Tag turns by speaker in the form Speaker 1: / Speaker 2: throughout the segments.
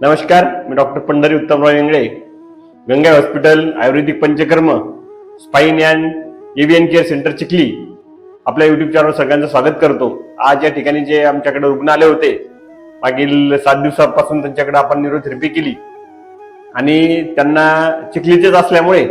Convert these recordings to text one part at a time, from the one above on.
Speaker 1: नमस्कार मी doctor Pandhari Uttamrao Ingale. Ganga hospital ayurvedic panchakarma spine and avian care centre Chikhli. आपल्या YouTube चॅनलवर सगळ्यांचं स्वागत करतो. आज या ठिकाणी जे आमच्याकडे रुग्ण आले होते मागील सात दिवसापासून त्यांच्याकडे आपण न्यूरोथेरपी केली. आणि त्यांना चिखलीचेच असल्यामुळे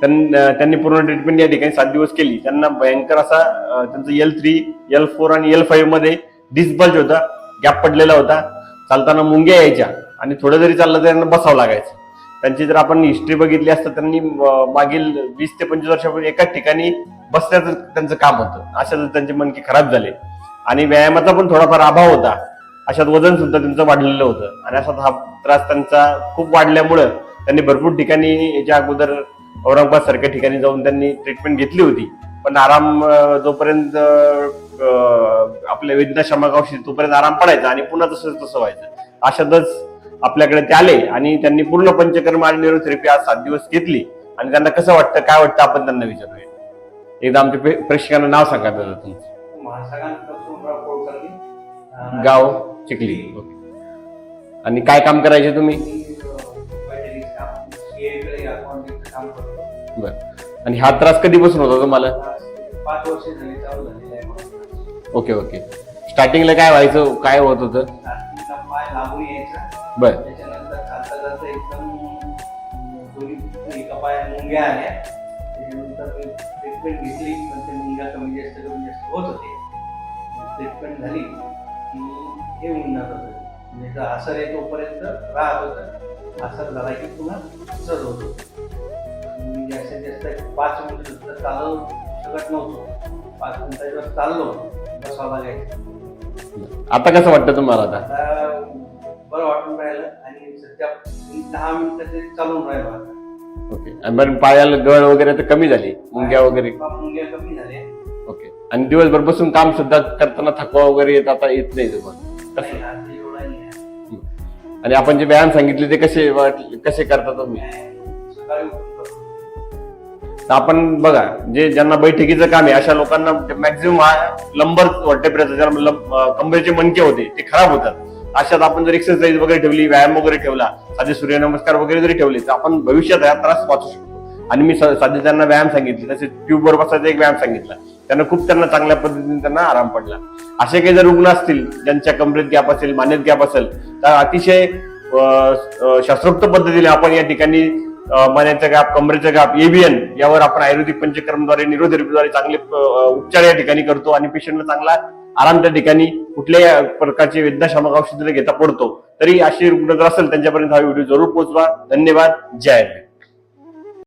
Speaker 1: त्यां- त्यांनी पूर्ण ट्रीटमेंट या ठिकाणी सात दिवस केली. त्यांना भयंकर असा त्यांचं एल थ्री एल फोर आणि एल फाईव्हमध्ये डिस्बल्ज होता गॅप पडलेला होता. चालताना मुंग्या यायच्या. आणि थोडं जरी चाललं तर त्यांना बसावं लागायचं. त्यांची जर आपण हिस्ट्री बघितली असतं त्यांनी मागील वीस ते पंचवीस वर्षापूर्वी एकाच ठिकाणी बसण्याचं त्यांचं काम होतं. अशात त्यांचे मनके खराब झाले. आणि व्यायामाचा पण थोडाफार अभाव होता. अशात वजन सुद्धा त्यांचं वाढलेलं होतं. आणि असा हा त्रास त्यांचा खूप वाढल्यामुळं त्यांनी भरपूर ठिकाणी याच्या अगोदर औरंगाबाद सारख्या ठिकाणी जाऊन त्यांनी ट्रीटमेंट घेतली होती. पण आराम जोपर्यंत आपल्या वेदना शमकावशी तोपर्यंत आराम पडायचा आणि पुन्हा तसं तसं व्हायचं. अशातच आपल्याकडे ते आले आणि त्यांनी पूर्ण पंचकर्म आणि न्यूरोथेरपी आज सात दिवस घेतली. आणि त्यांना कसं वाटतं काय वाटतं आपण त्यांना विचारूया. एकदा आमच्या प्रे- प्रेक्षकांना नाव सांगा दादा तुमचं. गाव चिखली. ओके. आणि काय काम करायचे तुम्ही? बर. आणि हा त्रास कधीपासून होता तुम्हाला?
Speaker 2: पाच वर्ष झाली
Speaker 1: ओके. ओके स्टार्टिंगला काय व्हायचं काय होत होतं?
Speaker 2: यायचा
Speaker 1: बर.
Speaker 2: त्याच्यानंतर चालता एकदम दोन्ही एका पायात मुंग्या आल्या. त्याच्यानंतर ट्रीटमेंट घेतली पण ते मुंग्या कमी जास्त कमी जास्त होत होते. ट्रीटमेंट झाली की हे होऊन जात होतं. म्हणजे आहे तोपर्यंत राहत होतं. असर झाला की पुन्हा होत होतं. जास्तीत जास्त पाच मिनिटं सुद्धा चालू शकत नव्हतो. पाच मिनिटाच्या चाललो. बसावं लागायचं.
Speaker 1: आता कसं वाटतं तुम्हाला आता
Speaker 2: वाटून राहिलं आणि सध्या मी दहा मिनिटं चालून राहिलो आता.
Speaker 1: ओके. आणि बरं पायाला गळ वगैरे तर कमी झाली मुंग्या वगैरे?
Speaker 2: मुंग्या कमी झाल्या
Speaker 1: ओके. आणि दिवसभर बसून काम सुद्धा करताना थकवा वगैरे येत आता येत नाही तुम्हाला
Speaker 2: नाही, आता एवढा नाही आहे.
Speaker 1: आणि आपण जे व्यायाम सांगितले ते कसे कसे करता तुम्ही?
Speaker 2: सकाळी उठून करतो.
Speaker 1: तर आपण बघा जे ज्यांना बैठकीचं काम आहे अशा लोकांना मॅक्झिमम लंबर ज्याला अं, कमरेचे मणके होते ते खराब होतात. अशात आपण जर एक्सरसाइज वगैरे ठेवली व्यायाम वगैरे ठेवला साधे सूर्यनमस्कार वगैरे जरी ठेवले तर आपण भविष्यात हा त्रास वाचू शकतो. आणि मी स- साधे त्यांना व्यायाम सांगितले तसेच ट्यूबवर बसायचा एक व्यायाम सांगितला. त्यांना खूप त्यांना चांगल्या पद्धतीने त्यांना आराम पडला. असे काही जर रुग्ण असतील ज्यांच्या कमरेत गॅप असेल मानेत गॅप असेल तर अतिशय शास्त्रोक्त पद्धतीने आपण या ठिकाणी अं, मानेचा गॅप कमरेचा गॅप एबीएन यावर आपण आयुर्वेदिक पंचक्रमद्वारे निरोधेपीद्वारे चांगले उपचार या ठिकाणी करतो. आणि पेशंटला चांगला आरामच्या ठिकाणी कुठल्याही प्रकारचे वेदनाशामक औषध घेता पडतो. तरी अशी रुग्ण जर असेल त्यांच्यापर्यंत हा व्हिडिओ जरूर पोहोचवा. धन्यवाद. जय हिंद.